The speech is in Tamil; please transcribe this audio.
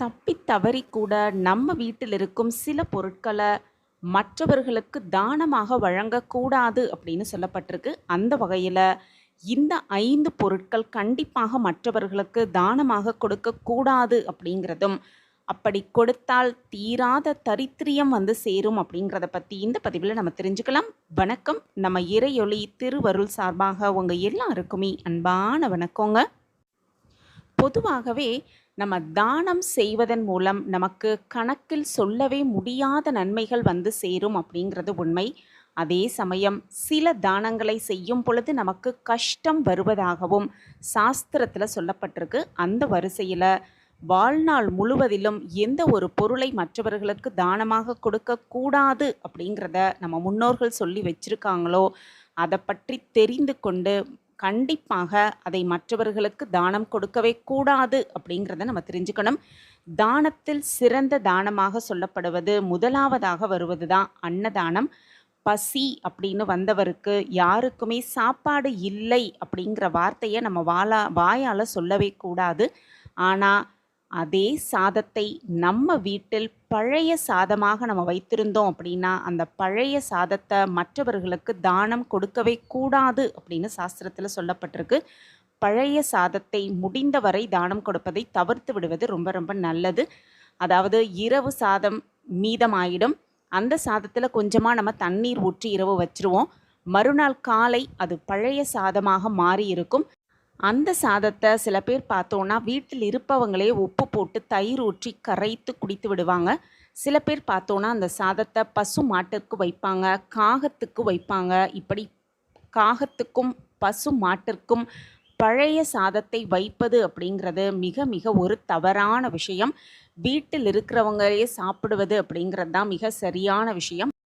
தப்பி தவறி கூட நம்ம வீட்டில் இருக்கும் சில பொருட்களை மற்றவர்களுக்கு தானமாக வழங்கக்கூடாது அப்படின்னு சொல்லப்பட்டிருக்கு. அந்த வகையில் இந்த ஐந்து பொருட்கள் கண்டிப்பாக மற்றவர்களுக்கு தானமாக கொடுக்கக்கூடாது அப்படிங்கிறதும் அப்படி கொடுத்தால் தீராத தரித்திரியம் வந்து சேரும் அப்படிங்கிறத பற்றி இந்த பதிவில் நம்ம தெரிஞ்சுக்கலாம். வணக்கம். நம்ம இறையொளி திருவருள் சார்பாக உங்கள் எல்லாருக்குமே அன்பான வணக்கங்க. பொதுவாகவே நம்ம தானம் செய்வதன் மூலம் நமக்கு கணக்கில் சொல்லவே முடியாத நன்மைகள் வந்து சேரும் அப்படிங்கிறது உண்மை. அதே சமயம் சில தானங்களை செய்யும் பொழுது நமக்கு கஷ்டம் வருவதாகவும் சாஸ்திரத்தில் சொல்லப்பட்டிருக்கு. அந்த வரிசையில் வாழ்நாள் முழுவதிலும் எந்த ஒரு பொருளை மற்றவர்களுக்கு தானமாக கொடுக்கக்கூடாது அப்படிங்கிறத நம்ம முன்னோர்கள் சொல்லி வச்சுருக்காங்களோ அதை பற்றி தெரிந்து கொண்டு கண்டிப்பாக அதை மற்றவர்களுக்கு தானம் கொடுக்கவே கூடாது அப்படிங்கிறத நம்ம தெரிஞ்சுக்கணும். தானத்தில் சிறந்த தானமாக சொல்லப்படுவது முதலாவதாக வருவது தான் அன்னதானம். பசி அப்படின்னு வந்தவருக்கு யாருக்குமே சாப்பாடு இல்லை அப்படிங்கிற வார்த்தையை நம்ம வாலா வாயால் சொல்லவே கூடாது. ஆனால் அதே சாதத்தை நம்ம வீட்டில் பழைய சாதமாக நம்ம வைத்திருந்தோம் அப்படின்னா அந்த பழைய சாதத்தை மற்றவர்களுக்கு தானம் கொடுக்கவே கூடாது அப்படின்னு சாஸ்திரத்தில் சொல்லப்பட்டிருக்கு. பழைய சாதத்தை முடிந்தவரை தானம் கொடுப்பதை தவிர்த்து விடுவது ரொம்ப ரொம்ப நல்லது. அதாவது இரவு சாதம் மீதமாயிடும். அந்த சாதத்தில் கொஞ்சமாக நம்ம தண்ணீர் ஊற்றி இரவு வச்சிருவோம். மறுநாள் காலை அது பழைய சாதமாக மாறி இருக்கும் அந்த சாதத்தை சில பேர் பார்த்தோன்னா வீட்டில் இருப்பவங்களே உப்பு போட்டு தயிர் ஊற்றி கரைத்து குடித்து விடுவாங்க. சில பேர் பார்த்தோன்னா அந்த சாதத்தை பசு மாட்டிற்கு வைப்பாங்க காகத்துக்கு வைப்பாங்க. இப்படி காகத்துக்கும் பசு மாட்டிற்கும் பழைய சாதத்தை வைப்பது அப்படிங்கிறது மிக மிக ஒரு தவறான விஷயம். வீட்டில் இருக்கிறவங்களே சாப்பிடுவது அப்படிங்கிறது தான் மிக சரியான விஷயம்.